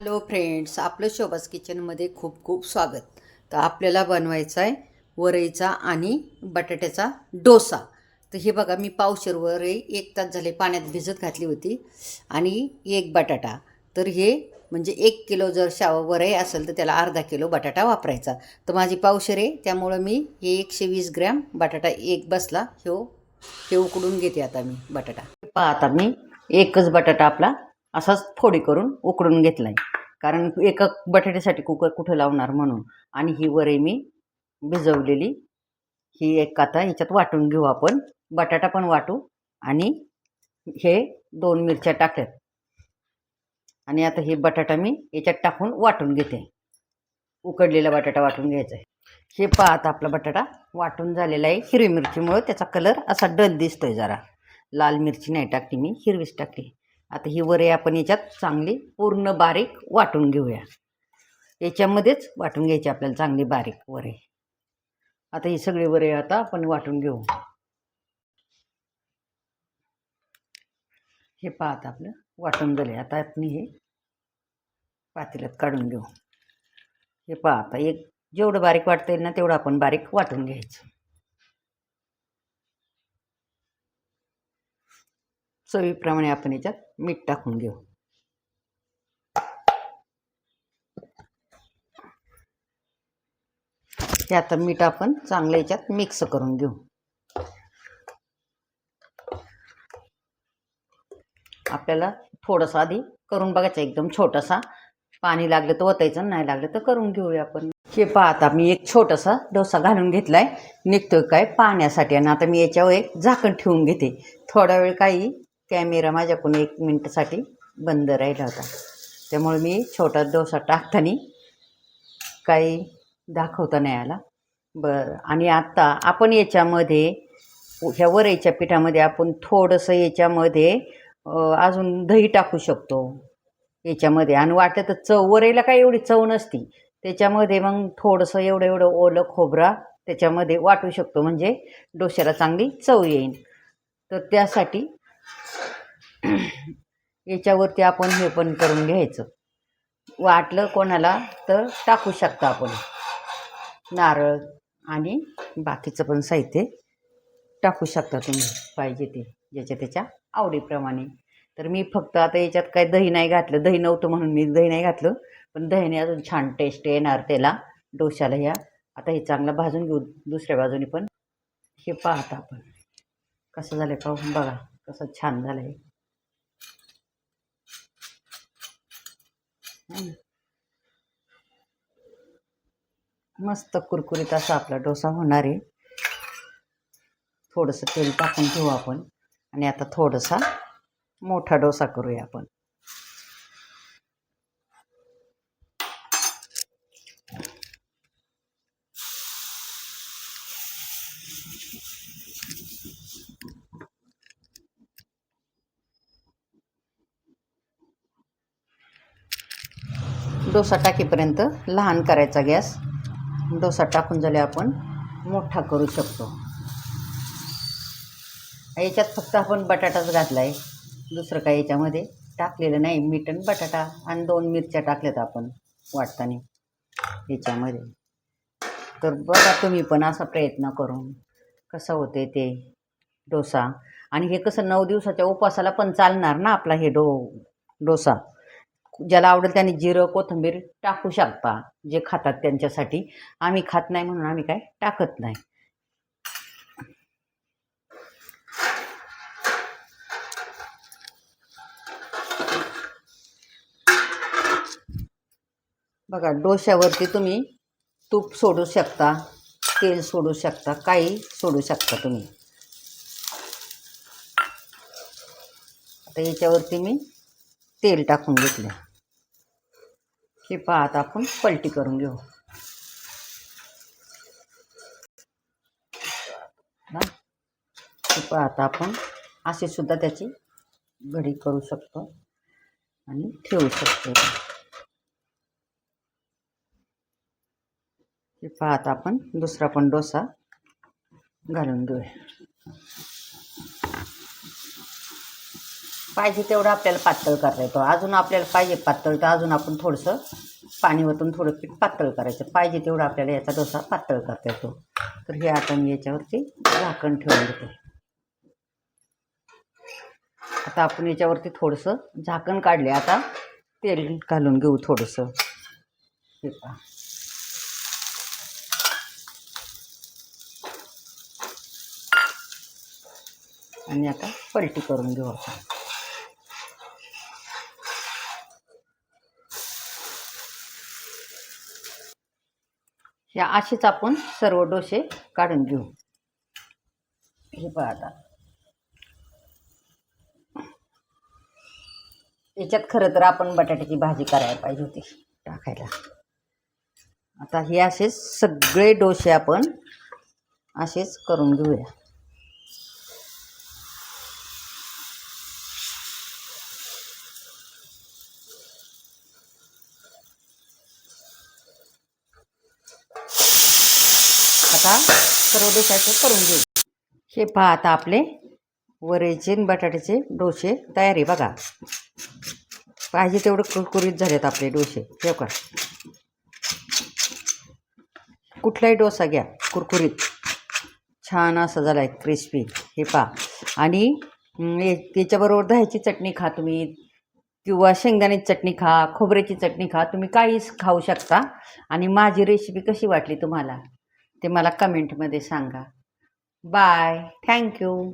Hello friends आपलं शोभास किचनमध्ये खूप खूप स्वागत. तर आपल्याला बनवायचा आहे वरईचा आणि बटाट्याचा डोसा. तर हे बघा मी पावशेर वरई एक तास झाले पाण्यात भिजत घातली होती आणि एक बटाटा. तर हे म्हणजे एक किलो जर शाव वरई असेल तर त्याला अर्धा किलो बटाटा वापरायचा. तर माझी पावशर आहे त्यामुळं मी हे एकशे वीस ग्रॅम बटाटा एक बसला. ह्यो हे उकडून घेते आता मी बटाटा. पहा आता मी एकच बटाटा आपला असाच फोडी करून उकडून घेतला आहे कारण एका बटाट्यासाठी कुकर कुठं लावणार म्हणून? आणि ही वरही मी भिजवलेली. ही एक आता ह्याच्यात वाटून घेऊ आपण. बटाटा पण वाटू. आणि हे दोन मिरच्या टाकल्यात. आणि आता हे बटाटा मी याच्यात टाकून वाटून घेते. उकडलेला बटाटा वाटून घ्यायचा आहे. हे पहा आता आपला बटाटा वाटून झालेला आहे. हिरवी मिरचीमुळं त्याचा कलर असा डल दिसतोय जरा. लाल मिरची नाही टाकली मी हिरवीच टाकली. आता ही वरे आपण याच्यात चांगली पूर्ण बारीक वाटून घेऊया. याच्यामध्येच वाटून घ्यायची आपल्याला चांगली बारीक वरे. आता ही सगळी वरे आता आपण वाटून घेऊ. हे पाहत आपलं वाटून झाले आता आपण हे पातेल्यात काढून घेऊ. हे पहा आता एक जेवढं बारीक वाटता येईल ना तेवढं आपण बारीक वाटून घ्यायचं. चवीप्रमाणे आपण याच्यात मीठ टाकून घेऊ. हे आता मीठ आपण चांगलं याच्यात मिक्स करून घेऊ. आपल्याला थोडंसं आधी करून बघायचं एकदम छोटासा. पाणी लागलं तर ओतायचं नाही लागलं तर करून घेऊया आपण. हे पहा आता मी एक छोटासा डोसा घालून घेतलाय. निघतोय काय? पाण्यासाठी. आणि आता मी याच्यावर एक झाकण ठेवून घेते. थोडा वेळ काही कॅमेरा माझ्याकडून एक मिनटासाठी बंद राहिला होता. त्यामुळे मी छोटा डोसा टाकताना काही दाखवता नाही आला. बरं आणि आत्ता आपण याच्यामध्ये ह्या वरईच्या पिठामध्ये आपण थोडंसं याच्यामध्ये अजून दही टाकू शकतो. याच्यामध्ये आणि वाटलं तर चव वरईला काही एवढी चव नसती. त्याच्यामध्ये मग थोडंसं एवढं एवढं ओलं खोबरा त्याच्यामध्ये वाटू शकतो. म्हणजे डोश्याला चांगली चव येईल तर त्यासाठी याच्यावरती आपण हे पण करून घ्यायचं. वाटलं कोणाला तर टाकू शकता आपण. नारळ आणि बाकीचं पण साहित्य टाकू शकता तुम्ही पाहिजे ते ज्याच्या त्याच्या आवडीप्रमाणे. तर मी फक्त आता याच्यात काय दही नाही घातलं दही नव्हतं म्हणून मी दही नाही घातलं पण दहीने अजून छान टेस्ट येणार त्याला डोशाला ह्या आता हे चांगलं भाजून घेऊ दुसऱ्या बाजूने पण. हे पाहता आपण. कसं झालं पाहून बघा. कसं छान झालं आहे मस्त कुरकुरीत असा आपला डोसा होणार आहे. थोडंसं तेल टाकून घेऊ आपण. आणि आता थोडासा मोठा डोसा करूया आपण. डोसा टाकीपर्यंत लहान करायचा गॅस. डोसा टाकून झाले आपण मोठा करू शकतो. याच्यात फक्त आपण बटाटाच घातला आहे दुसरं काय याच्यामध्ये? टाकलेलं नाही मीठ आणि बटाटा आणि दोन मिरच्या टाकल्यात आपण वाटताना याच्यामध्ये. तर बघा तुम्ही पण असा प्रयत्न करून कसं होते ते डोसा. आणि हे कसं नऊ दिवसाच्या उपवासाला पण चालणार ना आपला हे डो डोसा. ज्याला आवडेल त्याने जिरं कोथिंबीर टाकू शकता जे खातात त्यांच्यासाठी. आम्ही खात नाही म्हणून आम्ही काय टाकत नाही. बघा डोश्यावरती तुम्ही तूप सोडू शकता तेल सोडू शकता काही सोडू शकता तुम्ही. आता याच्यावरती मी तेल टाकून घेतलं हे पहा आता आपण पलटी करून घेऊ. हे? पहा आता आपण असे सुद्धा त्याची घडी करू शकतो आणि ठेवू शकतो. हे पहा आता आपण दुसरा पण डोसा घालून घेऊया. पाहिजे तेवढं आपल्याला पातळ करता येतो. अजून आपल्याला पाहिजे पातळ तर अजून आपण थोडंसं पाणी वतून थोडं पीठ पातळ करायचं. पाहिजे तेवढं आपल्याला याचा डोसा पातळ करता येतो. तर हे आता मी याच्यावरती झाकण ठेवून देते. आता आपण याच्यावरती थोडंसं झाकण काढले. आता तेल घालून घेऊ थोडंसं. हे पहा. आणि आता पलटी करून घेऊ आपण. या असेच आपण सर्व डोसे काढून घेऊ. हे पहा आता. याच्यात खरं तर आपण बटाट्याची भाजी करायला पाहिजे होती टाकायला. आता हे असेच सगळे डोसे आपण असेच करून घेऊया. आता सर्व डोसे करून घेऊ. हे पहा आता आपले वरेचे बटाट्याचे डोसे तयारी बघा. पाहिजे तेवढं कुरकुरीत झालेत आपले डोसे. ठेव का कुठलाही डोसा घ्या कुरकुरीत. छान असा झाला आहे क्रिस्पी हे पहा. आणि त्याच्याबरोबर दह्याची चटणी खा तुम्ही. किंवा शेंगदाण्याची चटणी खा खोबऱ्याची चटणी खा. तुम्ही काहीच खाऊ शकता. आणि माझी रेसिपी कशी वाटली तुम्हाला? ते मला कमेंटमध्ये सांगा. बाय. थँक्यू